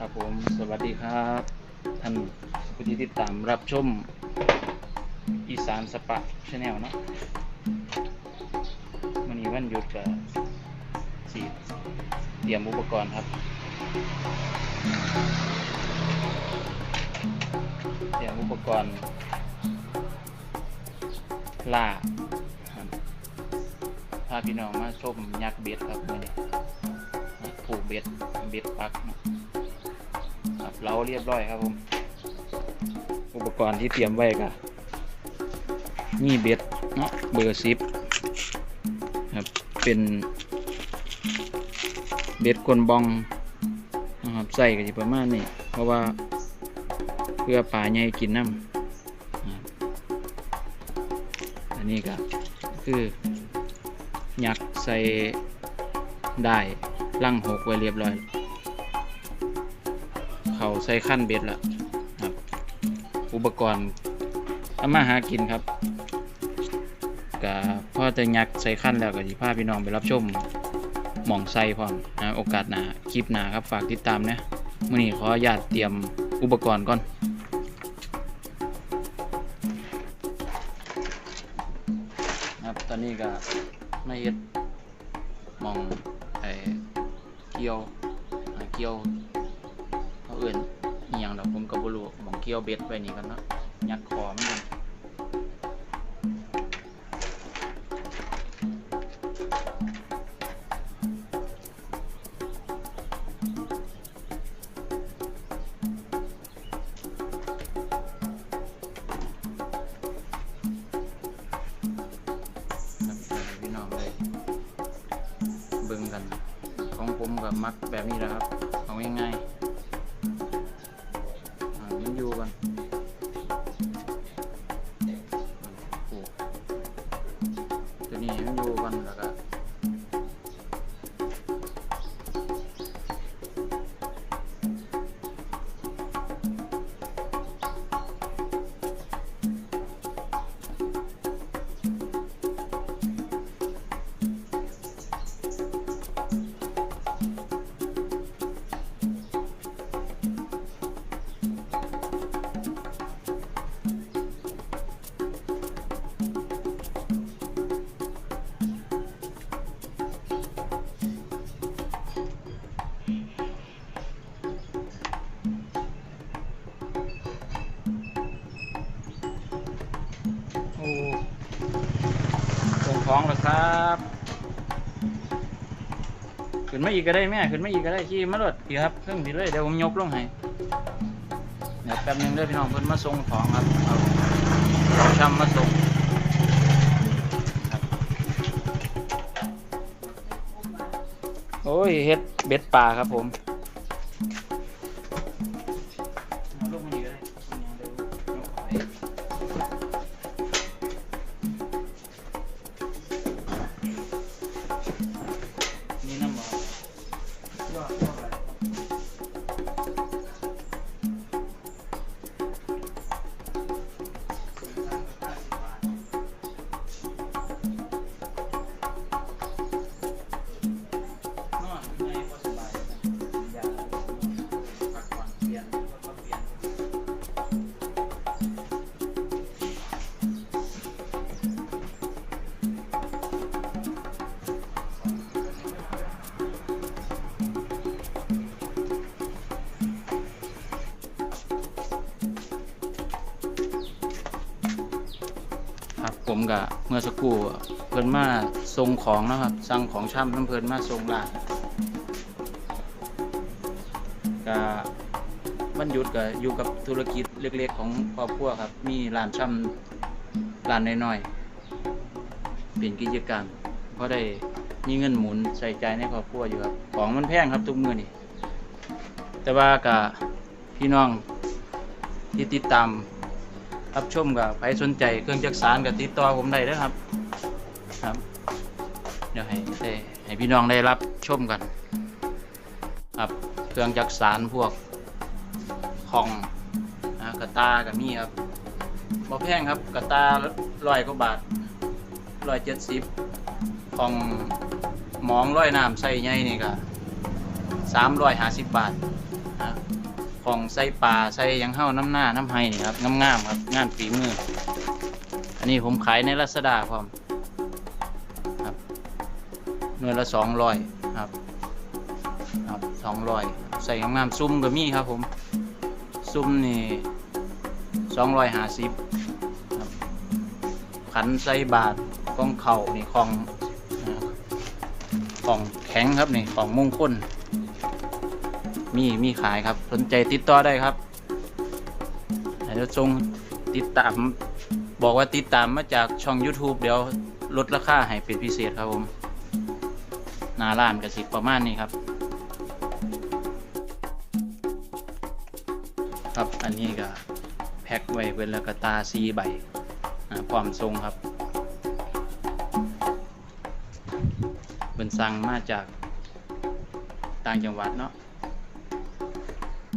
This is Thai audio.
ครับผมสวัสดีครับ ท่านผู้ที่ติดตามรับชมอีสานสปะชาแนลเนาะวันนี้วันหยุดกับสีเตรียมอุปกรณ์ครับ เตรียมอุปกรณ์ล่าพาพี่น้องมาชมยักษ์เบ็ดครับมื่อนี้ผูกเบ็ดเบ็ดปักนะ เราเรียบร้อยครับผม อุปกรณ์ที่เตรียมไว้ก็มีเบ็ดเนาะเบอร์สิบครับเป็นเบ็ดกลบองนะครับใส่ก็จะประมาณนี้เพราะว่าเพื่อปลาใหญ่กินน้ำอันนี้ก็คือยักใส่ได้ลั่งหกไว้เรียบร้อย เขาใส่ขั้นเบ็ดล้วครับ อุปกรณ์ทำมาหากินครับก็พ่อจะยักใส่ขั้นแล้วก็สิพาพี่น้องไปรับชมหม่องใส่พร้อมนะโอกาสหนาคลิปหนาครับฝากติดตามนะมื่อนี้ขออนุญาตเตรียมอุปกรณ์ก่อนครับตอนนี้ก็ไม่เฮ็ดหมองไอ้เกี่ยวเกี่ยว เกี่ยวเบ็ดไปนี่กันเนาะยัดคอมันกันครับเดี๋ยวให้พี่น้องเลยเบิ่งกันของผมกับมักแบบนี้แหละครับ เอาง่ายๆ ตัวนี้มันอ ของแล้วครับ ขึ้นมาอีกก็ได้แม่ขึ้นมาอีกก็ได้ขี่มารถดีครับเครื่องดีเลยเดี๋ยวผมยกลงให้เดี๋ยวแป๊บหนึงเด้อพี่น้องเพิ่นมาส่งของครับเอาเอาช่ำมาส่งโอ้ยเฮ็ดเบ็ดปลาครับผม ผมกับเมื่อสักครู่เพิ่นมาส่งของนะครับสั่งของช่ำน้ำเพิ่นมาส่งร้านก็วันหยุดก็อยู่กับธุรกิจเล็กๆ ของครอบครัวครับ มีร้านช่ำร้านน้อยๆเป็นกิจการเพราะได้มีเงินหมุนใส่ใจในครอบครัวอยู่ครับ ของมันแพงครับทุกมือนี่แต่ว่ากับพี่น้องที่ติดตาม รับชมกับใครสนใจเครื่องจักสารกับติดต่อผมได้เด้อครับครับ เดี๋ยวให้ได้ให้พี่น้องได้รับชมกัน ครับเครื่องจักสารพวกของนะกระตากับมีครับบ่แพงครับกระตาร้อยกว่าบาทร้อยเจ็ดสิบของหมองร้อยน้ำใส่ใหญ่นี่ก็สามร้อยห้าสิบบาทอ่า ของใส่ปลาใส่ยังเฮ้าน้ำหน้าน้ำไห้นี่ครับงามๆครับงานฝีมือ อันนี้ผมขายในลัสดาพร้อมครับหน่วยละสองร้อยครับครับสองร้อยใส่งามๆซุ่มก็มีครับผมซุ่มนี่สองร้อยห้าสิบครับขันใส่บาทกล้องเข่านี่ของของแข็งครับนี่ของมงคล มีมีขายครับ สนใจติดต่อได้ครับเดี๋ยวทรงติดตาม บอกว่าติดตามมาจากช่อง YouTube เดี๋ยวลดราคาให้เป็นพิเศษครับผมนาล้านกับสิประมาณนี้ครับ ครับอันนี้ก็แพ็คไว้เป็นล้วก็ตาซีใบอ่าพร้อมทรงครับเป็นสั่งมาจากต่างจังหวัดเนาะ